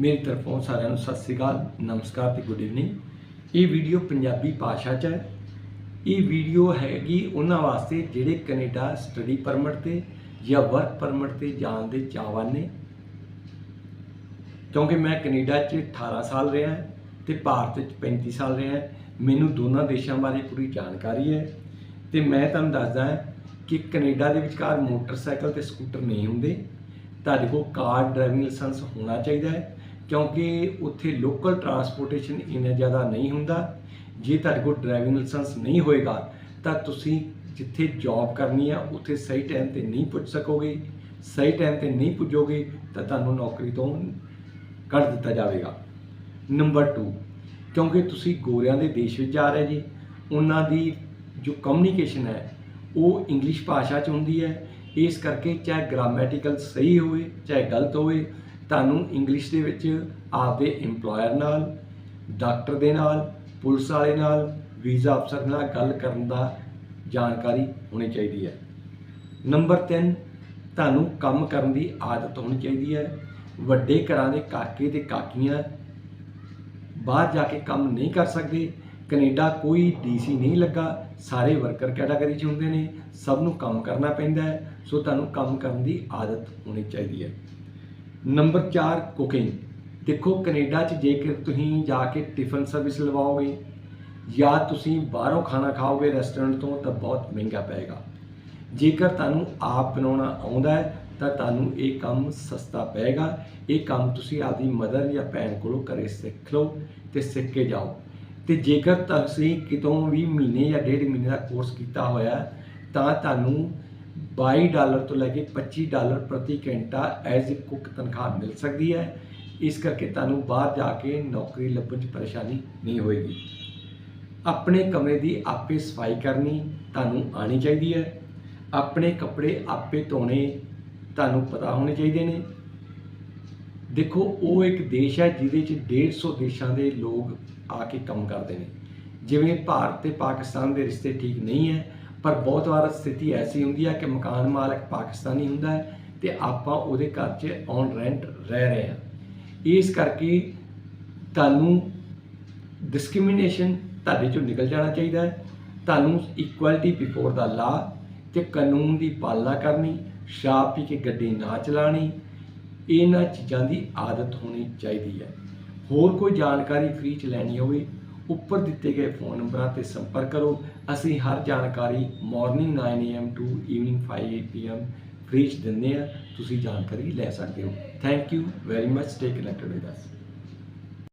ਮੇਰੀ ਤਰਫੋਂ ਸਾਰਿਆਂ ਨੂੰ ਸਤਿ ਸ੍ਰੀ ਅਕਾਲ, ਨਮਸਕਾਰ ਤੇ ਗੁੱਡ ਇਵਨਿੰਗ ਇਹ ਵੀਡੀਓ ਪੰਜਾਬੀ ਭਾਸ਼ਾ 'ਚ ਹੈ। ਇਹ ਵੀਡੀਓ ਹੈਗੀ ਉਹਨਾਂ ਵਾਸਤੇ ਜਿਹੜੇ ਕੈਨੇਡਾ ਸਟੱਡੀ ਪਰਮਿਟ ਤੇ ਜਾਂ ਵਰਕ ਪਰਮਿਟ ਤੇ ਜਾਣ ਦੇ ਚਾਹਵਾਨ। ਨੇ ਕਿਉਂਕਿ ਮੈਂ ਕੈਨੇਡਾ 'ਚ 18 ਸਾਲ ਰਿਹਾ ਤੇ ਭਾਰਤ 'ਚ 35 ਸਾਲ ਰਿਹਾ ਮੈਨੂੰ ਦੋਨਾਂ ਦੇਸ਼ਾਂ ਬਾਰੇ ਪੂਰੀ ਜਾਣਕਾਰੀ ਹੈ। ਤੇ ਮੈਂ ਤੁਹਾਨੂੰ ਦੱਸਦਾ ਹਾਂ ਕਿ ਕੈਨੇਡਾ ਦੇ ਵਿਚਕਾਰ ਮੋਟਰਸਾਈਕਲ ਤੇ ਸਕੂਟਰ ਨਹੀਂ ਹੁੰਦੇ। ਤੁਹਾਡੇ ਕੋਲ ਕਾਰ ਡਰਾਈਵਿੰਗ ਲਾਇਸੈਂਸ ਹੋਣਾ ਚਾਹੀਦਾ ਹੈ। ਕਿਉਂਕਿ ਉੱਥੇ ਲੋਕਲ ਟਰਾਂਸਪੋਰਟੇਸ਼ਨ ਇੰਨਾ ਜ਼ਿਆਦਾ ਨਹੀਂ ਹੁੰਦਾ। ਜੇ ਤੁਹਾਡੇ ਕੋਲ ਡਰਾਈਵਿੰਗ ਲਾਇਸੈਂਸ ਨਹੀਂ ਹੋਏਗਾ, ਤਾਂ ਤੁਸੀਂ ਜਿੱਥੇ ਜੌਬ ਕਰਨੀ ਆ, ਉੱਥੇ ਸਹੀ ਟਾਈਮ ਤੇ ਨਹੀਂ ਪੁੱਜ ਸਕੋਗੇ। ਸਹੀ ਟਾਈਮ ਤੇ ਨਹੀਂ ਪੁੱਜੋਗੇ, ਤਾਂ ਤੁਹਾਨੂੰ ਨੌਕਰੀ ਤੋਂ ਕੱਢ ਦਿੱਤਾ ਜਾਵੇਗਾ। ਨੰਬਰ 2 ਕਿਉਂਕਿ ਤੁਸੀਂ ਗੋਰਿਆਂ ਦੇ ਦੇਸ਼ ਵਿੱਚ ਜਾ ਰਹੇ ਜੀ, ਉਹਨਾਂ ਦੀ ਜੋ ਕਮਿਊਨੀਕੇਸ਼ਨ ਹੈ, ਉਹ ਇੰਗਲਿਸ਼ ਭਾਸ਼ਾ 'ਚ ਹੁੰਦੀ ਹੈ। ਇਸ ਕਰਕੇ ਚਾਹੇ ਗ੍ਰਾਮੈਟੀਕਲ ਸਹੀ ਹੋਵੇ, ਚਾਹੇ ਗਲਤ ਹੋਵੇ ਤੁਹਾਨੂੰ ਇੰਗਲਿਸ਼ ਦੇ ਵਿੱਚ ਆਪਦੇ EMPLOYER ਨਾਲ ਡਾਕਟਰ ਦੇ ਨਾਲ, ਪੁਲਿਸ ਵਾਲੇ ਨਾਲ ਵੀਜ਼ਾ ਅਫਸਰ ਨਾਲ ਗੱਲ ਕਰਨ ਦਾ ਜਾਣਕਾਰੀ ਹੋਣੀ ਚਾਹੀਦੀ ਹੈ। ਨੰਬਰ 3 ਤੁਹਾਨੂੰ ਕੰਮ ਕਰਨ ਦੀ ਆਦਤ ਹੋਣੀ ਚਾਹੀਦੀ ਹੈ। ਵੱਡੇ ਘਰਾਂ ਦੇ ਕਾਕੇ ਤੇ ਕਾਕੀਆਂ ਬਾਹਰ ਜਾ ਕੇ ਕੰਮ ਨਹੀਂ ਕਰ ਸਕਦੇ। ਕੈਨੇਡਾ ਕੋਈ ਡੀਸੀ ਨਹੀਂ ਲੱਗਾ। ਸਾਰੇ ਵਰਕਰ ਕੈਟਾਗਰੀ 'ਚ ਹੁੰਦੇ ਨੇ। ਸਭ ਨੂੰ ਕੰਮ ਕਰਨਾ ਪੈਂਦਾ ਹੈ। ਸੋ ਤੁਹਾਨੂੰ ਕੰਮ ਕਰਨ ਦੀ ਆਦਤ ਹੋਣੀ ਚਾਹੀਦੀ ਹੈ। ਨੰਬਰ 4 ਕੁਕਿੰਗ ਦੇਖੋ, ਕੈਨੇਡਾ 'ਚ ਜੇਕਰ ਤੁਸੀਂ ਜਾ ਕੇ ਟਿਫਨ ਸਰਵਿਸ ਲਵਾਓਗੇ ਜਾਂ ਤੁਸੀਂ ਬਾਹਰੋਂ ਖਾਣਾ ਖਾਓਗੇ ਰੈਸਟੋਰੈਂਟ ਤੋਂ, ਤਾਂ ਬਹੁਤ ਮਹਿੰਗਾ ਪਏਗਾ। ਜੇਕਰ ਤੁਹਾਨੂੰ ਆਪ ਬਣਾਉਣਾ ਆਉਂਦਾ ਹੈ, ਤਾਂ ਤੁਹਾਨੂੰ ਇਹ ਕੰਮ ਸਸਤਾ ਪਏਗਾ। ਇਹ ਕੰਮ ਤੁਸੀਂ ਆਪਦੀ ਮਦਰ ਜਾਂ ਭੈਣ ਕੋਲੋਂ ਘਰੇ ਸਿੱਖ ਲਓ ਤੇ ਸਿੱਖ ਕੇ ਜਾਓ। ਤੇ ਜੇਕਰ ਤੁਸੀਂ ਕਿਤੋਂ ਵੀ ਮਹੀਨੇ ਜਾਂ ਡੇਢ ਮਹੀਨੇ ਦਾ ਕੋਰਸ ਕੀਤਾ ਹੋਇਆ, ਤਾਂ ਤੁਹਾਨੂੰ 22 ਡਾਲਰ ਤੋਂ ਲੈ ਕੇ 25 ਡਾਲਰ ਪ੍ਰਤੀ ਘੰਟਾ ਐਜ਼ ਅ ਕੁੱਕ ਤਨਖਾਹ ਮਿਲ ਸਕਦੀ ਹੈ। ਇਸ ਕਰਕੇ ਤੁਹਾਨੂੰ ਬਾਹਰ ਜਾ ਕੇ ਨੌਕਰੀ ਲੱਭਣ 'ਚ ਪਰੇਸ਼ਾਨੀ ਨਹੀਂ ਹੋਏਗੀ। ਆਪਣੇ ਕਮਰੇ ਦੀ ਆਪੇ ਸਫ਼ਾਈ ਕਰਨੀ ਤੁਹਾਨੂੰ ਆਣੀ ਚਾਹੀਦੀ ਹੈ। ਆਪਣੇ ਕੱਪੜੇ ਆਪੇ ਧੋਣੇ ਤੁਹਾਨੂੰ ਪਤਾ ਹੋਣੇ ਚਾਹੀਦੇ ਨੇ। ਦੇਖੋ, ਉਹ ਇੱਕ ਦੇਸ਼ ਹੈ ਜਿਹਦੇ 'ਚ 150 ਦੇਸ਼ਾਂ ਦੇ ਲੋਕ ਆ ਕੇ ਕੰਮ ਕਰਦੇ ਨੇ। ਜਿਵੇਂ ਭਾਰਤ ਤੇ ਪਾਕਿਸਤਾਨ ਦੇ ਰਿਸ਼ਤੇ ਠੀਕ ਨਹੀਂ ਹੈ ਪਰ ਬਹੁਤ ਵਾਰ ਸਥਿਤੀ ਐਸੀ ਹੁੰਦੀ ਹੈ ਕਿ ਮਕਾਨ ਮਾਲਕ ਪਾਕਿਸਤਾਨੀ ਹੁੰਦਾ ਹੈ ਤੇ ਆਪਾਂ ਉਹਦੇ ਘਰ 'ਚ ਔਨ ਰੈਂਟ ਰਹਿ ਰਹੇ ਹਾਂ। ਇਸ ਕਰਕੇ ਤੁਹਾਨੂੰ ਡਿਸਕ੍ਰਿਮੀਨੇਸ਼ਨ ਤੁਹਾਡੇ ਚੋਂ ਨਿਕਲ ਜਾਣਾ ਚਾਹੀਦਾ ਹੈ। ਤੁਹਾਨੂੰ ਇਕੁਐਲਿਟੀ ਬਿਫੋਰ ਦਾ ਲਾ ਤੇ ਕਾਨੂੰਨ ਦੀ ਪਾਲਣਾ ਕਰਨੀ, ਸ਼ਰਾਬ ਪੀ ਕੇ ਗੱਡੀ ਨਾ ਚਲਾਣੀ ਇਹਨਾਂ ਚੀਜ਼ਾਂ ਦੀ ਆਦਤ ਹੋਣੀ ਚਾਹੀਦੀ ਹੈ। ਹੋਰ ਕੋਈ ਜਾਣਕਾਰੀ ਫ੍ਰੀ ਚ ਲੈਣੀ ਹੋਵੇ ਉੱਪਰ ਦਿੱਤੇ ਗਏ ਫੋਨ ਨੰਬਰਾਂ ਤੇ ਸੰਪਰਕ ਕਰੋ। ਅਸੀਂ ਹਰ ਜਾਣਕਾਰੀ morning 9 am to evening 5 pm free ਚ ਦਿੰਦੇ ਆ ਤੁਸੀਂ ਜਾਣਕਾਰੀ ਲੈ ਸਕਦੇ ਹੋ। Thank you very much stay connected with us